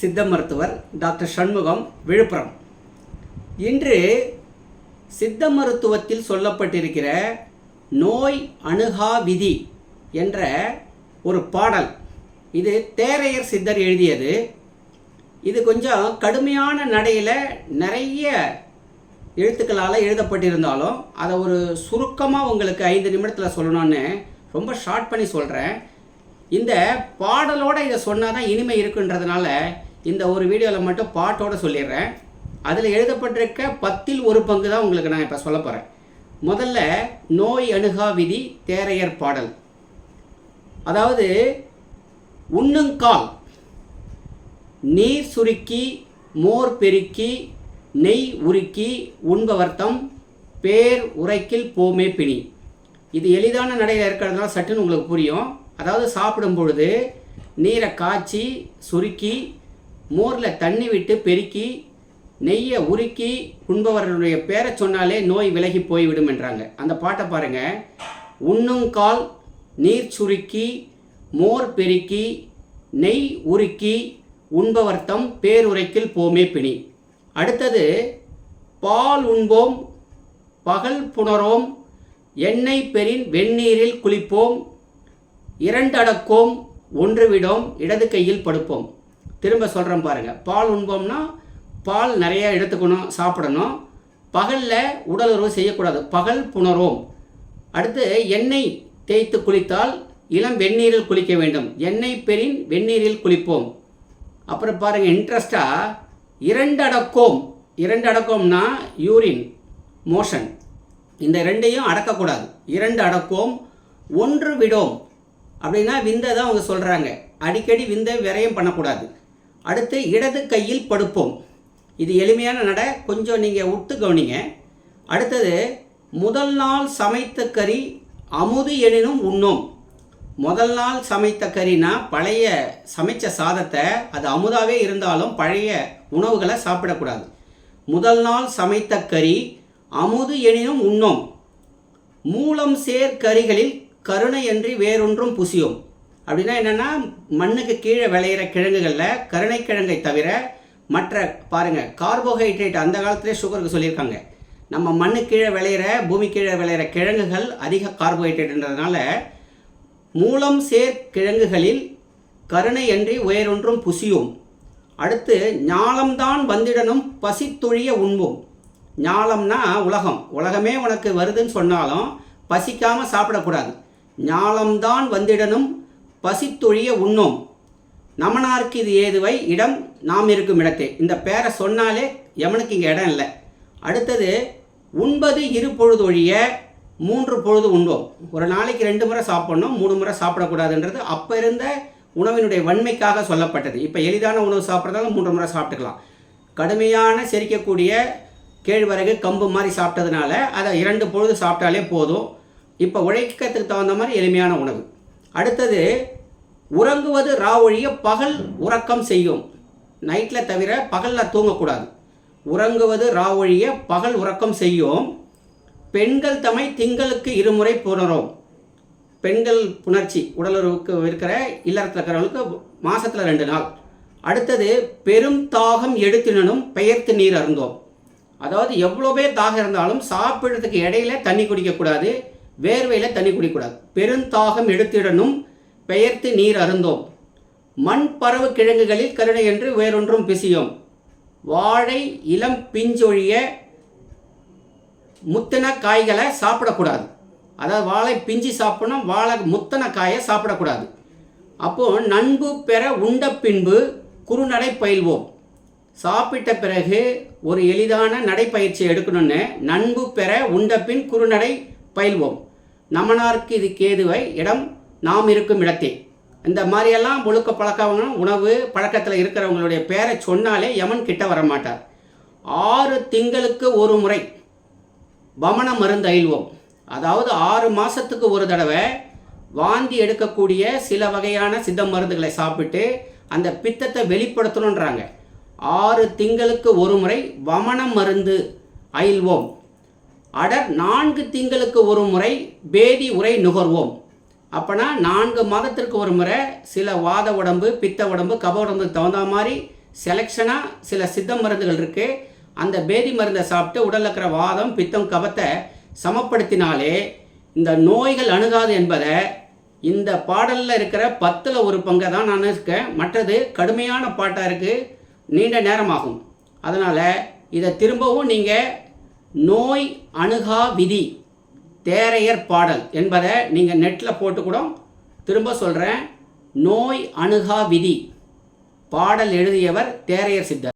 சித்த மருத்துவர் டாக்டர் சண்முகம் விழுப்புரம். இன்று சித்த மருத்துவத்தில் சொல்லப்பட்டிருக்கிற நோய் அணுகா விதி என்ற ஒரு பாடல். இது தேரையர் சித்தர் எழுதியது. இது கொஞ்சம் கடுமையான நடையில் நிறைய எழுத்துக்களால் எழுதப்பட்டிருந்தாலும் அதை ஒரு சுருக்கமாக உங்களுக்கு ஐந்து நிமிடத்தில் சொல்லணும்னு ரொம்ப ஷார்ட் பண்ணி சொல்கிறேன் இந்த பாடலோடு இதை சொன்னால் தான் இனிமை இருக்குன்றதுனால இந்த ஒரு வீடியோவில் மட்டும் பாட்டோட சொல்லிடுறேன். அதில் எழுதப்பட்டிருக்க பத்தில் ஒரு பங்கு தான் உங்களுக்கு நான் இப்போ சொல்ல போகிறேன் முதல்ல நோய் அணுகா விதி தேரையர் பாடல். அதாவது உண்ணுங்கால் நீர் சுருக்கி மோர் பெருக்கி நெய் உருக்கி உண்பவர்த்தம் பேர் உரைக்கில் போமே பிணி. இது எளிதான நடையில் இருக்கிறதுனால சட்டுன்னு உங்களுக்கு புரியும். அதாவது சாப்பிடும் பொழுது நீரை காய்ச்சி சுருக்கி மோரில் தண்ணி விட்டு பெருக்கி நெய்யை உருக்கி உண்பவர்களுடைய பேரை சொன்னாலே நோய் விலகி போய்விடும் என்றாங்க. அந்த பாட்டை பாருங்கள் உண்ணுங்கால் நீர் சுருக்கி மோர் பெருக்கி நெய் உருக்கி உண்பவர்த்தம் பேருரைக்கில் போமே பிணி. அடுத்தது பால் உண்போம் பகல் புணரோம் எண்ணெய் பெறின் வெந்நீரில் குளிப்போம் இரண்டடக்கோம் ஒன்றுவிடோம் இடது கையில் படுப்போம். திரும்ப சொல்கிறேன் பாருங்கள் பால் உண்போம்னா பால் நிறைய எடுத்துக்கணும் சாப்பிடணும். பகலில் உடலுறவு செய்யக்கூடாது. பகல் புணரும் அடுத்து எண்ணெய் தேய்த்து குளித்தால் இளம் வெந்நீரில் குளிக்க வேண்டும். எண்ணெய் பெரின் வெந்நீரில் குளிப்போம். அப்புறம் பாருங்கள் இன்ட்ரெஸ்டாக இரண்டடக்கோம் இரண்டடக்கோம்னா யூரின் மோஷன் இந்த ரெண்டையும் அடக்கக்கூடாது. இரண்டு அடக்கோம் ஒன்று விடோம். அப்படின்னா விந்தை தான் அவங்க சொல்கிறாங்க அடிக்கடி விந்தை விரயம் பண்ணக்கூடாது. அடுத்து இடது கையில் படுப்போம். இது எளிமையான நட கொஞ்சம் நீங்கள் உட்டு கவனிங்க. அடுத்தது முதல் நாள் சமைத்த கறி அமுது எனினும் உண்ணும். முதல் நாள் சமைத்த கறினா பழைய சமைச்ச சாதத்தை அது அமுதாவே இருந்தாலும் பழைய உணவுகளை சாப்பிடக்கூடாது. முதல் நாள் சமைத்த கறி அமுது எனினும் உண்ணும். மூலம் சேர் கறிகளில் கருணையன்றி வேறொன்றும் புசியும். அப்படின்னா என்னென்னா மண்ணுக்கு கீழே விளையிற கிழங்குகளில் கருணைக்கிழங்கை தவிர மற்ற பாருங்கள் கார்போஹைட்ரேட் அந்த காலத்திலே சுகருக்கு சொல்லியிருக்காங்க. நம்ம மண்ணு கீழே விளையிற பூமி கீழே விளையிற கிழங்குகள் அதிக கார்போஹைட்ரேட்ன்றதுனால மூலம் சேர் கிழங்குகளில் கருணையன்றி உயரொன்றும் புசியும். அடுத்து ஞாலம்தான் வந்திடனும் பசித்தொழிய உண்போம். ஞாலம்னா உலகம். உலகமே உனக்கு வருதுன்னு சொன்னாலும் பசிக்காமல் சாப்பிடக்கூடாது. ஞாலம்தான் வந்திடனும் பசித்தொழிய உண்ணோம். நமனார்க்கு இது ஏதுவை? இடம் நாம் இருக்கும் இடத்தே. இந்த பேரை சொன்னாலே எவனுக்கு இங்கே இடம் இல்லை. அடுத்தது உண்பது இரு பொழுது ஒழிய மூன்று பொழுது உண்போம். ஒரு நாளைக்கு ரெண்டு முறை சாப்பிட்ணும் மூணு முறை சாப்பிடக்கூடாதுன்றது அப்போ இருந்த உணவினுடைய வன்மைக்காக சொல்லப்பட்டது. இப்போ எளிதான உணவு சாப்பிட்றதால மூன்று முறை சாப்பிட்டுக்கலாம். கடுமையான செரிக்கக்கூடிய கேழ்வரகு கம்பு மாதிரி சாப்பிட்டதுனால அதை இரண்டு பொழுது சாப்பிட்டாலே போதும். இப்போ உழைக்கிறதுக்கு தகுந்த மாதிரி எளிமையான உணவு. அடுத்தது உறங்குவது ராவொழிய பகல் உறக்கம் செய்யும். நைட்டில் தவிர பகலில் தூங்கக்கூடாது. உறங்குவது ராவொழிய பகல் உறக்கம் செய்யும். பெண்கள் தமை திங்களுக்கு இருமுறை புணரும். பெண்கள் புணர்ச்சி உடலுறவுக்கு இருக்கிற இல்லறத்தில் இருக்கிறவங்களுக்கு மாதத்தில் ரெண்டு நாள். அடுத்தது பெரும் தாகம் எடுத்தினும் பெயர்த்து நீர் அருந்தோம். அதாவது எவ்வளோ பேர் தாகம் இருந்தாலும் சாப்பிட்றதுக்கு இடையில தண்ணி குடிக்கக்கூடாது. வேர்வையில் தண்ணி குடிக்கக்கூடாது பெருந்தாகம் எடுத்திடனும் பெயர்த்து நீர் அருந்தோம். மண் பறவு கிழங்குகளில் கருணை என்று வேறொன்றும் பிசியோம். வாழை இளம் பிஞ்சொழிய முத்தின காய்களை சாப்பிடக்கூடாது. அதாவது வாழை பிஞ்சு சாப்பிடணும் வாழை முத்தன காயை சாப்பிடக்கூடாது. அப்போது நண்பு பெற உண்ட பின்பு குறுநடை பயில்வோம். சாப்பிட்ட பிறகு ஒரு எளிதான நடைப்பயிற்சி எடுக்கணும்னு நண்பு பெற உண்ட பின் குறுநடை பயில்வோம். நமனார்க்கு இது கேதுவை இடம் நாம் இருக்கும் இடத்தே. இந்த மாதிரியெல்லாம் ஒழுக்க பழக்கவங்களும் உணவு பழக்கத்தில் இருக்கிறவங்களுடைய பேரை சொன்னாலே யமன் கிட்ட வர மாட்டார் ஆறு திங்களுக்கு ஒரு முறை வமன மருந்து அயில்வோம். அதாவது ஆறு மாதத்துக்கு ஒரு தடவை வாந்தி எடுக்கக்கூடிய சில வகையான சித்த மருந்துகளை சாப்பிட்டு அந்த பித்தத்தை வெளிப்படுத்தணுன்றாங்க ஆறு திங்களுக்கு ஒரு முறை வமன மருந்து அயில்வோம். அடர் நான்கு திங்களுக்கு ஒரு முறை பேதி உரை நுகர்வோம். அப்போனா நான்கு மாதத்திற்கு ஒரு முறை சில வாத உடம்பு பித்த உடம்பு கப உடம்புக்கு தகுந்த மாதிரி செலெக்ஷனாக சில சித்த மருந்துகள் இருக்குது அந்த பேதி மருந்தை சாப்பிட்டு உடலில் இருக்கிற வாதம் பித்தம் கபத்தை சமப்படுத்தினாலே இந்த நோய்கள் அணுகாது என்பதை இந்த பாடலில் இருக்கிற பத்தில் ஒரு பங்கை தான் நான் இருக்கேன். மற்றது கடுமையான பாட்டாக இருக்குது நீண்ட நேரமாகும். அதனால் இதை திரும்பவும் நீங்கள் நோய் அணுகா விதி தேரையர் பாடல் என்பதை நீங்கள் நெட்டில் போட்டு கூட திரும்ப சொல்கிறேன் நோய் அணுகா விதி பாடல் எழுதியவர் தேரையர் சித்தர்.